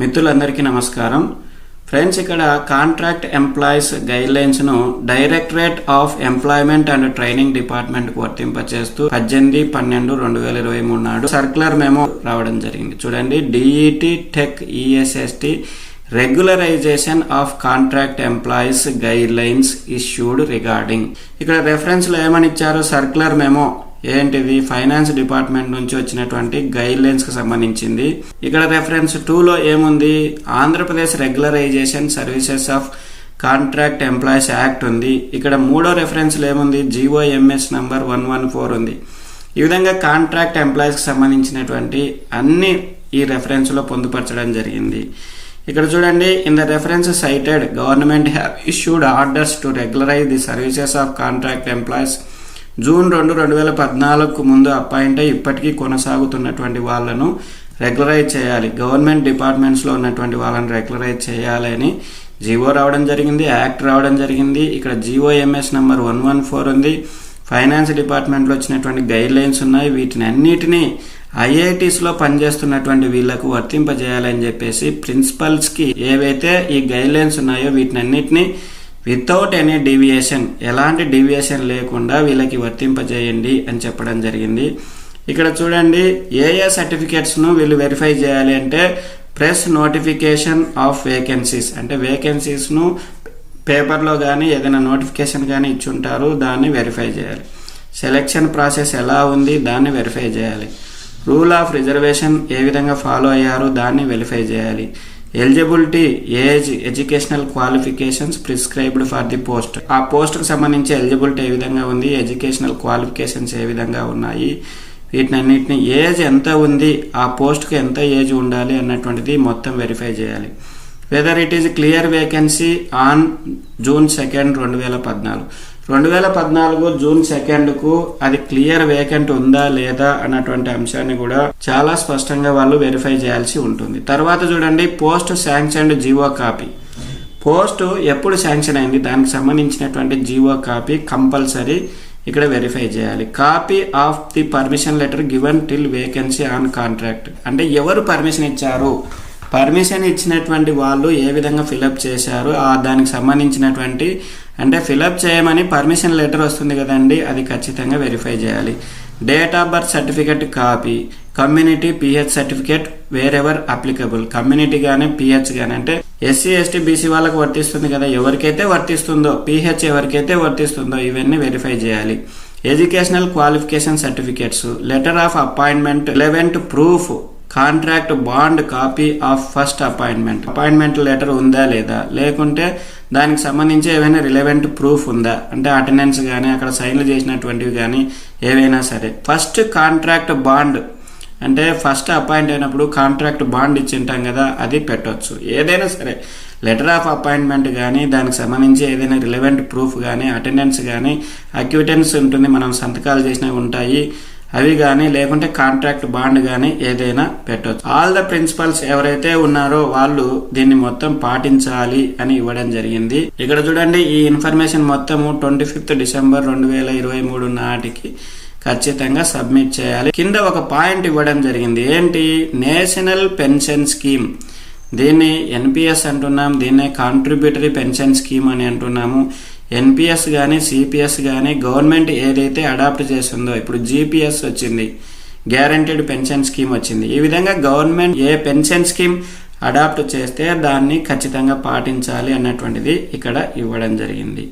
మిత్రులందరికీ నమస్కారం. ఫ్రెండ్స్ ఇక్కడ contract employees గైడ్లైన్స్ను directorate of employment and training డిపార్ట్మెంట్కు వర్తింపచేస్తూ పద్దెనిమిది పన్నెండు రెండు వేల ఇరవై మూడు నాడు సర్క్యులర్ మెమో రావడం జరిగింది. చూడండి DET tech ESST regularisation of contract employees guidelines issued regarding. ఇక్కడ రెఫరెన్స్లో ఏమని ఇచ్చారు సర్క్యులర్ మెమో ఏంటిది? ఫైనాన్స్ డిపార్ట్మెంట్ నుంచి వచ్చినటువంటి గైడ్ లైన్స్కి సంబంధించింది. ఇక్కడ రెఫరెన్స్ టూలో ఏముంది? Andhra Pradesh regularisation services of contract employees act ఉంది. ఇక్కడ మూడో రెఫరెన్స్లో ఏముంది? GOMS number one one four ఉంది. ఈ విధంగా కాంట్రాక్ట్ ఎంప్లాయీస్కి సంబంధించినటువంటి అన్ని ఈ రెఫరెన్స్లో పొందుపరచడం జరిగింది. ఇక్కడ చూడండి in the reference cited government have issued orders to regularise the services of contract employees June రెండు రెండు వేల పద్నాలుగుకు ముందు అపాయింట్ అయి ఇప్పటికీ కొనసాగుతున్నటువంటి వాళ్ళను రెగ్యులరైజ్ చేయాలి. గవర్నమెంట్ డిపార్ట్మెంట్స్లో ఉన్నటువంటి వాళ్ళని రెగ్యులరైజ్ చేయాలి అని జీవో రావడం జరిగింది యాక్ట్ రావడం జరిగింది. ఇక్కడ GOMS number one one four ఉంది. ఫైనాన్స్ డిపార్ట్మెంట్లో వచ్చినటువంటి గైడ్ లైన్స్ ఉన్నాయి. వీటిని అన్నిటినీ ఐఐటీస్లో పనిచేస్తున్నటువంటి వీళ్ళకు వర్తింపజేయాలని చెప్పేసి ప్రిన్సిపల్స్కి ఏవైతే ఈ గైడ్ లైన్స్ ఉన్నాయో వీటిని అన్నిటినీ వితౌట్ ఎనీ డీవియేషన్ ఎలాంటి డీవియేషన్ లేకుండా వీళ్ళకి వర్తింపజేయండి అని చెప్పడం జరిగింది. ఇక్కడ చూడండి ఏ ఏ సర్టిఫికేట్స్ను వీళ్ళు వెరిఫై చేయాలి అంటే ప్రెస్ నోటిఫికేషన్ ఆఫ్ వేకెన్సీస్ అంటే వేకెన్సీస్ను పేపర్లో కానీ ఏదైనా నోటిఫికేషన్ కానీ ఇచ్చుంటారు దాన్ని వెరిఫై చేయాలి. సెలెక్షన్ ప్రాసెస్ ఎలా ఉంది దాన్ని వెరిఫై చేయాలి. రూల్ ఆఫ్ రిజర్వేషన్ ఏ విధంగా ఫాలో అయ్యారు దాన్ని వెరిఫై చేయాలి. Eligibility age educational qualifications prescribed for the post ఆ పోస్ట్కి సంబంధించి ఎలిజిబిలిటీ ఏ విధంగా ఉంది ఎడ్యుకేషనల్ క్వాలిఫికేషన్స్ ఏ విధంగా ఉన్నాయి వీటినన్నిటిని ఏజ్ ఎంత ఉంది ఆ పోస్ట్కి ఎంత ఏజ్ ఉండాలి అన్నటువంటిది మొత్తం వెరిఫై చేయాలి. Whether it is clear vacancy on June second రెండు వేల పద్నాలుగు. రెండు వేల పద్నాలుగు జూన్ సెకండ్కు అది క్లియర్ వేకెంట్ ఉందా లేదా అన్నటువంటి అంశాన్ని కూడా చాలా స్పష్టంగా వాళ్ళు వెరిఫై చేయాల్సి ఉంటుంది. తర్వాత చూడండి post sanctioned GO copy. Post ఎప్పుడు శాంక్షన్ అయింది? దానికి సంబంధించినటువంటి జీవో కాపీ కంపల్సరీ ఇక్కడ వెరిఫై చేయాలి. Copy of the permission letter given till vacancy on contract. అంటే ఎవరు పర్మిషన్ ఇచ్చారు? పర్మిషన్ ఇచ్చినటువంటి వాళ్ళు ఏ విధంగా ఫిలప్ చేశారు? ఆ దానికి సంబంధించినటువంటి అంటే ఫిలప్ చేయమని పర్మిషన్ లెటర్ వస్తుంది కదండి అది ఖచ్చితంగా వెరిఫై చేయాలి. Date of birth certificate copy community PH certificate wherever applicable community కానీ పిహెచ్ కానీ అంటే ఎస్సీ ఎస్టీ బీసీ వాళ్ళకు వర్తిస్తుంది కదా ఎవరికైతే వర్తిస్తుందో పిహెచ్ ఎవరికైతే వర్తిస్తుందో ఇవన్నీ వెరిఫై చేయాలి. Educational qualification certificates letter of appointment relevant proof contract bond copy of first appointment appointment letter ఉందా లేదా? లేకుంటే దానికి సంబంధించి ఏవైనా రిలవెంట్ ప్రూఫ్ ఉందా? అంటే అటెండెన్స్ కానీ అక్కడ సైన్లు చేసినటువంటివి కానీ ఏవైనా సరే. ఫస్ట్ కాంట్రాక్ట్ బాండ్ అంటే ఫస్ట్ అపాయింట్ అయినప్పుడు కాంట్రాక్ట్ బాండ్ ఇచ్చింటాం కదా అది పెట్టవచ్చు ఏదైనా సరే లెటర్ ఆఫ్ అపాయింట్మెంట్ కానీ దానికి సంబంధించి ఏదైనా రిలవెంట్ ప్రూఫ్ కానీ అటెండెన్స్ కానీ అక్యూటెన్స్ ఉంటుంది మనం సంతకాలు చేసినవి ఉంటాయి. అవి కానీ లేకుంటే కాంట్రాక్ట్ బాండ్ కానీ ఏదైనా పెట్టవచ్చు ఆల్ ద ప్రిన్సిపల్స్ ఎవరైతే ఉన్నారో వాళ్ళు దీన్ని మొత్తం పాటించాలి అని ఇవ్వడం జరిగింది. ఇక్కడ చూడండి ఈ ఇన్ఫర్మేషన్ మొత్తము ట్వంటీ ఫిఫ్త్ డిసెంబర్ రెండు వేల ఇరవై మూడు నాటికి ఖచ్చితంగా సబ్మిట్ చేయాలి. కింద ఒక పాయింట్ ఇవ్వడం జరిగింది. ఏంటి? National pension scheme. దీన్ని ఎన్పిఎస్ అంటున్నాం దీన్నే కాంట్రిబ్యూటరీ పెన్షన్ స్కీమ్ అని అంటున్నాము. ఎన్పిఎస్ కానీ సిపిఎస్ కానీ గవర్నమెంట్ ఏదైతే అడాప్ట్ చేసిందో ఇప్పుడు జీపీఎస్ వచ్చింది గ్యారంటీడ్ పెన్షన్ స్కీమ్ వచ్చింది ఈ విధంగా గవర్నమెంట్ ఏ పెన్షన్ స్కీమ్ అడాప్ట్ చేస్తే దాన్ని ఖచ్చితంగా పాటించాలి అన్నటువంటిది ఇక్కడ ఇవ్వడం జరిగింది.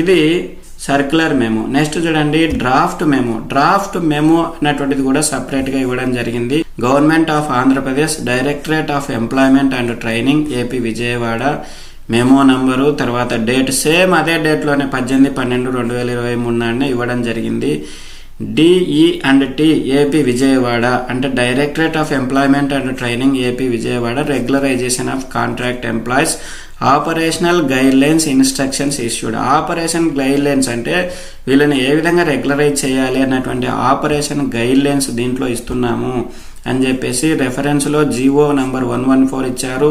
ఇది సర్క్యులర్ మెమో. నెక్స్ట్ చూడండి డ్రాఫ్ట్ మెమో. డ్రాఫ్ట్ మెమో అన్నటువంటిది కూడా సపరేట్గా ఇవ్వడం జరిగింది. Government of Andhra Pradesh directorate of employment and training AP Vijayawada memo number తర్వాత డేట్ సేమ్ అదే డేట్లోనే పద్దెనిమిది పన్నెండు రెండు వేల ఇరవై మూడు నాడునే ఇవ్వడం జరిగింది. DE and T AP Vijayawada అంటే directorate of employment and training AP Vijayawada regularisation of contract employees operational guidelines instructions issued. Operation guidelines అంటే వీళ్ళని ఏ విధంగా రెగ్యులరైజ్ చేయాలి అన్నటువంటి ఆపరేషన్ గైడ్లైన్స్ దీంట్లో ఇస్తున్నాము అని చెప్పేసి రెఫరెన్స్లో GO number one one four ఇచ్చారు.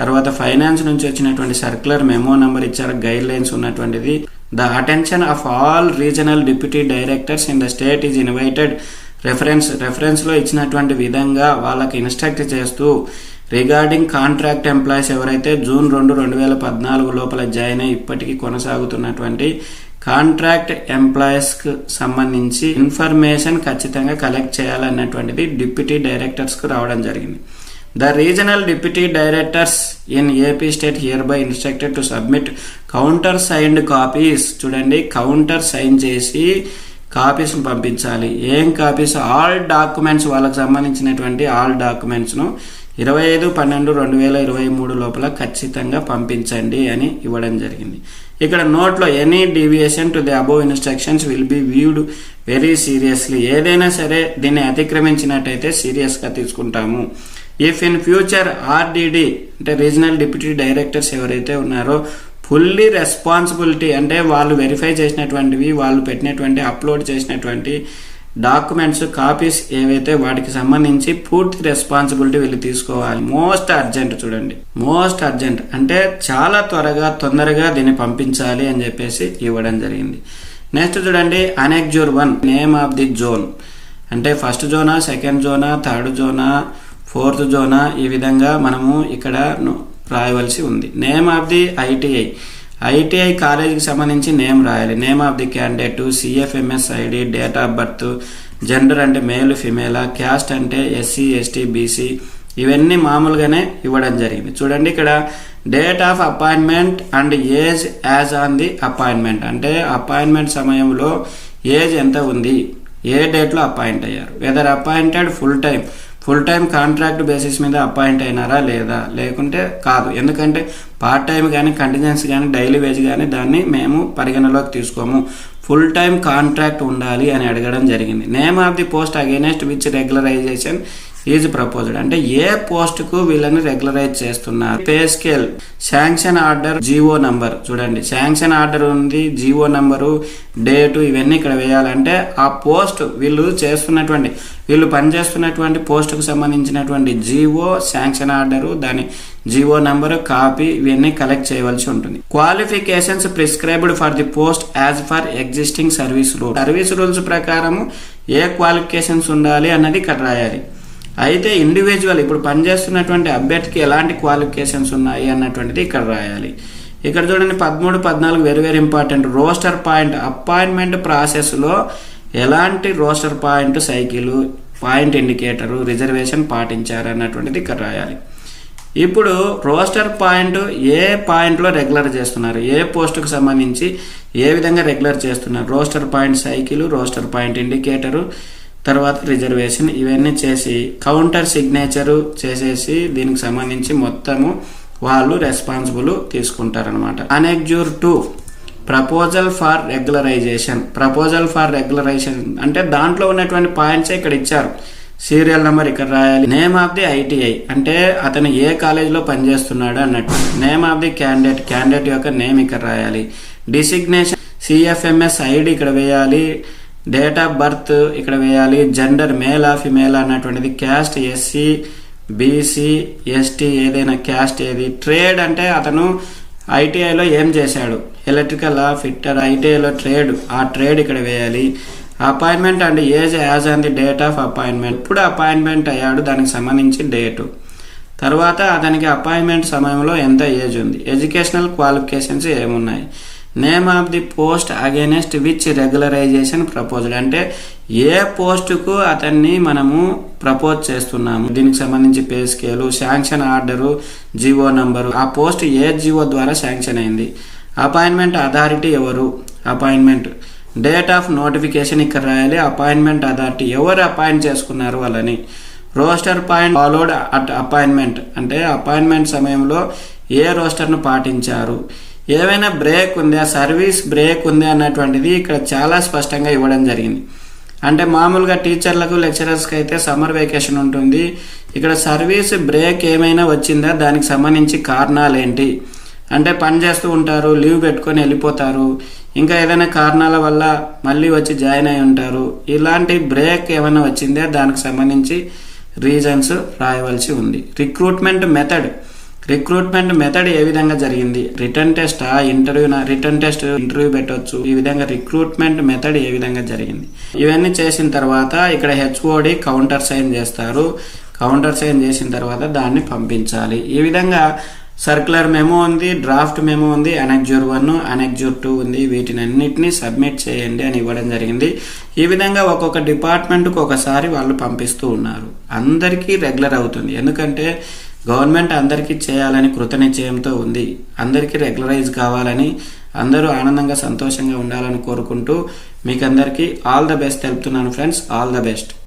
తర్వాత ఫైనాన్స్ నుంచి వచ్చినటువంటి సర్క్యులర్ మెమో నంబర్ ఇచ్చారు. గైడ్ లైన్స్ ఉన్నటువంటిది the attention of all regional deputy directors in the state is invited reference రెఫరెన్స్లో ఇచ్చినటువంటి విధంగా వాళ్ళకి ఇన్స్ట్రక్ట్ చేస్తూ రిగార్డింగ్ కాంట్రాక్ట్ ఎంప్లాయీస్ ఎవరైతే జూన్ రెండు రెండు వేల పద్నాలుగు లోపల జాయిన్ అయి ఇప్పటికీ కొనసాగుతున్నటువంటి కాంట్రాక్ట్ ఎంప్లాయీస్కి సంబంధించి ఇన్ఫర్మేషన్ ఖచ్చితంగా కలెక్ట్ చేయాలన్నటువంటిది డిప్యూటీ డైరెక్టర్స్కు రావడం జరిగింది. The regional deputy directors in AP state hereby instructed to submit counter signed copies చూడండి కౌంటర్ సైన్ చేసి కాపీస్ని పంపించాలి. ఏం కాపీస్ ఆల్ డాక్యుమెంట్స్ వాళ్ళకి సంబంధించినటువంటి ఆల్ డాక్యుమెంట్స్ను ఇరవై ఐదు పన్నెండు రెండు వేల ఇరవై మూడు లోపల ఖచ్చితంగా పంపించండి అని ఇవ్వడం జరిగింది. ఇక్కడ నోట్లో any deviation to the above instructions will be viewed very seriously ఏదైనా సరే దీన్ని అతిక్రమించినట్టయితే సీరియస్గా తీసుకుంటాము. ఇఫ్ ఇన్ ఫ్యూచర్ ఆర్డిడి అంటే రీజనల్ డిప్యూటీ డైరెక్టర్స్ ఎవరైతే ఉన్నారో ఫుల్లీ రెస్పాన్సిబిలిటీ అంటే వాళ్ళు వెరిఫై చేసినటువంటివి వాళ్ళు పెట్టినటువంటి అప్లోడ్ చేసినటువంటి డాక్యుమెంట్స్ కాపీస్ ఏవైతే వాటికి సంబంధించి పూర్తి రెస్పాన్సిబిలిటీ వీళ్ళు తీసుకోవాలి. మోస్ట్ అర్జెంట్ చూడండి. మోస్ట్ అర్జెంట్ అంటే చాలా త్వరగా తొందరగా దీన్ని పంపించాలి అని చెప్పేసి ఇవ్వడం జరిగింది. నెక్స్ట్ చూడండి annexure one name of the zone అంటే ఫస్ట్ జోనా సెకండ్ జోనా థర్డ్ జోనా ఫోర్త్ జోనా ఈ విధంగా మనము ఇక్కడ రాయవలసి ఉంది. Name of the ITI ITI కాలేజీకి సంబంధించి నేమ్ రాయాలి. Name of the candidate CFMS ID date of birth gender అంటే మేల్ ఫిమేలా క్యాస్ట్ అంటే ఎస్సీ ఎస్టీ బీసీ ఇవన్నీ మామూలుగానే ఇవ్వడం జరిగింది. చూడండి ఇక్కడ date of appointment and age as on the appointment అంటే అపాయింట్మెంట్ సమయంలో ఏజ్ ఎంత ఉంది? ఏ డేట్లో అపాయింట్ అయ్యారు? Whether appointed full time full time contract basis మీద అపాయింట్ అయినారా లేదా? లేకుంటే కాదు. ఎందుకంటే పార్ట్ టైం కానీ కంటిజెన్సీ కానీ డైలీ వేజ్ కానీ దాన్ని మేము పరిగణలోకి తీసుకోము. ఫుల్ టైం కాంట్రాక్ట్ ఉండాలి అని అడగడం జరిగింది. Name of the post against which regularisation is proposed అంటే ఏ పోస్ట్కు వీళ్ళని రెగ్యులరైజ్ చేస్తున్నారు? Pay scale sanction order GO number చూడండి. శాంక్షన్ ఆర్డర్ ఉంది జీవో నంబరు డేటు ఇవన్నీ ఇక్కడ వేయాలంటే ఆ పోస్ట్ వీళ్ళు చేస్తున్నటువంటి వీళ్ళు పనిచేస్తున్నటువంటి పోస్టుకు సంబంధించినటువంటి జీవో శాంక్షన్ ఆర్డరు దాని జీవో నంబరు కాపీ ఇవన్నీ కలెక్ట్ చేయవలసి ఉంటుంది. Qualifications prescribed for the post as per existing service rule service rules ప్రకారము ఏ క్వాలిఫికేషన్స్ ఉండాలి అన్నది ఇక్కడ రాయాలి. అయితే ఇండివిజువల్ ఇప్పుడు పనిచేస్తున్నటువంటి అభ్యర్థికి ఎలాంటి క్వాలిఫికేషన్స్ ఉన్నాయి అన్నటువంటిది ఇక్కడ రాయాలి. ఇక్కడ చూడండి పదమూడు పద్నాలుగు very very important roster point appointment ప్రాసెస్లో ఎలాంటి roster point cycle point indicator reservation పాటించారు అన్నటువంటిది ఇక్కడ రాయాలి. ఇప్పుడు రోస్టర్ పాయింట్ ఏ పాయింట్లో రెగ్యులర్ చేస్తున్నారు? ఏ పోస్టుకు సంబంధించి ఏ విధంగా రెగ్యులర్ చేస్తున్నారు? Roster point cycle roster point indicator తర్వాత రిజర్వేషన్ ఇవన్నీ చేసి కౌంటర్ సిగ్నేచరు చేసేసి దీనికి సంబంధించి మొత్తము వాళ్ళు responsible తీసుకుంటారనమాట annexure two. Proposal for regularisation proposal for regularisation అంటే దాంట్లో ఉన్నటువంటి పాయింట్స్ ఇక్కడ ఇచ్చారు. సీరియల్ నెంబర్ ఇక్కడ రాయాలి. నేమ్ ఆఫ్ ది ఐటీఐ అంటే అతను ఏ కాలేజీలో పనిచేస్తున్నాడు అన్నట్టు. Name of the candidate candidate యొక్క నేమ్ ఇక్కడ రాయాలి. డిసిగ్నేషన్ సిఎఫ్ఎంఎస్ ఐడి ఇక్కడ వేయాలి. డేట్ ఆఫ్ బర్త్ ఇక్కడ వేయాలి. జెండర్ మేలా ఫిమేలా అన్నటువంటిది. క్యాస్ట్ ఎస్సీ బీసీ ఎస్టీ ఏదైనా క్యాస్ట్ ఏది. ట్రేడ్ అంటే అతను ఐటీఐలో ఏం చేశాడు? ఎలక్ట్రికల్ ఫిట్టర్ ఐటీఐలో ట్రేడ్. ఆ ట్రేడ్ ఇక్కడ వేయాలి. Appointment and age as on the date of appointment. ఇప్పుడు అపాయింట్మెంట్ అయ్యాడు దానికి సంబంధించి డేటు. తర్వాత అతనికి అపాయింట్మెంట్ సమయంలో ఎంత ఏజ్ ఉంది? ఎడ్యుకేషనల్ క్వాలిఫికేషన్స్ ఏమున్నాయి? Name of the post against which regularisation proposal అంటే ఏ పోస్టుకు అతన్ని మనము ప్రపోజ్ చేస్తున్నాము? దీనికి సంబంధించి pay scale sanction order GO number ఆ పోస్ట్ ఏ జీవో ద్వారా శాంక్షన్ అయింది? అపాయింట్మెంట్ అథారిటీ ఎవరు? అపాయింట్మెంట్ డేట్ ఆఫ్ నోటిఫికేషన్ ఇక్కడ రాయాలి. అపాయింట్మెంట్ అథారిటీ ఎవరు అపాయింట్ చేసుకున్నారు వాళ్ళని? Roster point followed at appointment అంటే అపాయింట్మెంట్ సమయంలో ఏ రోస్టర్ను పాటించారు? ఏవైనా బ్రేక్ ఉందా సర్వీస్ బ్రేక్ ఉంది అన్నటువంటిది ఇక్కడ చాలా స్పష్టంగా ఇవ్వడం జరిగింది. అంటే మామూలుగా టీచర్లకు లెక్చరర్స్కి అయితే సమ్మర్ వెకేషన్ ఉంటుంది. ఇక్కడ సర్వీస్ బ్రేక్ ఏమైనా వచ్చిందా? దానికి సంబంధించి కారణాలు ఏంటి? అంటే పని చేస్తూ ఉంటారు లీవ్ పెట్టుకొని వెళ్ళిపోతారు. ఇంకా ఏదైనా కారణాల వల్ల మళ్ళీ వచ్చి జాయిన్ అయి ఉంటారు. ఇలాంటి బ్రేక్ ఏమైనా వచ్చిందా? దానికి సంబంధించి రీజన్స్ రాయవలసి ఉంది. Recruitment method. రిక్రూట్మెంట్ మెథడ్ ఏ విధంగా జరిగింది? Written test interview written test interview పెట్టవచ్చు ఈ విధంగా రిక్రూట్మెంట్ మెథడ్ ఏ విధంగా జరిగింది? ఇవన్నీ చేసిన తర్వాత ఇక్కడ హెచ్ఓడి కౌంటర్ సైన్ చేస్తారు. కౌంటర్ సైన్ చేసిన తర్వాత దాన్ని పంపించాలి. ఈ విధంగా సర్క్యులర్ మెమో ఉంది డ్రాఫ్ట్ మెమో ఉంది అనెక్జూర్ వన్ అనెక్జూర్ టూ ఉంది. వీటిని అన్నిటినీ సబ్మిట్ చేయండి అని ఇవ్వడం జరిగింది. ఈ విధంగా ఒక్కొక్క డిపార్ట్మెంట్కి ఒకసారి వాళ్ళు పంపిస్తూ ఉన్నారు. అందరికీ రెగ్యులర్ అవుతుంది. ఎందుకంటే గవర్నమెంట్ అందరికీ చేయాలని కృతనిశ్చయంతో ఉంది. అందరికీ రెగ్యులరైజ్ కావాలని అందరూ ఆనందంగా సంతోషంగా ఉండాలని కోరుకుంటూ మీకు అందరికీ ఆల్ ద బెస్ట్ తెలుపుతున్నాను ఫ్రెండ్స్. All the best.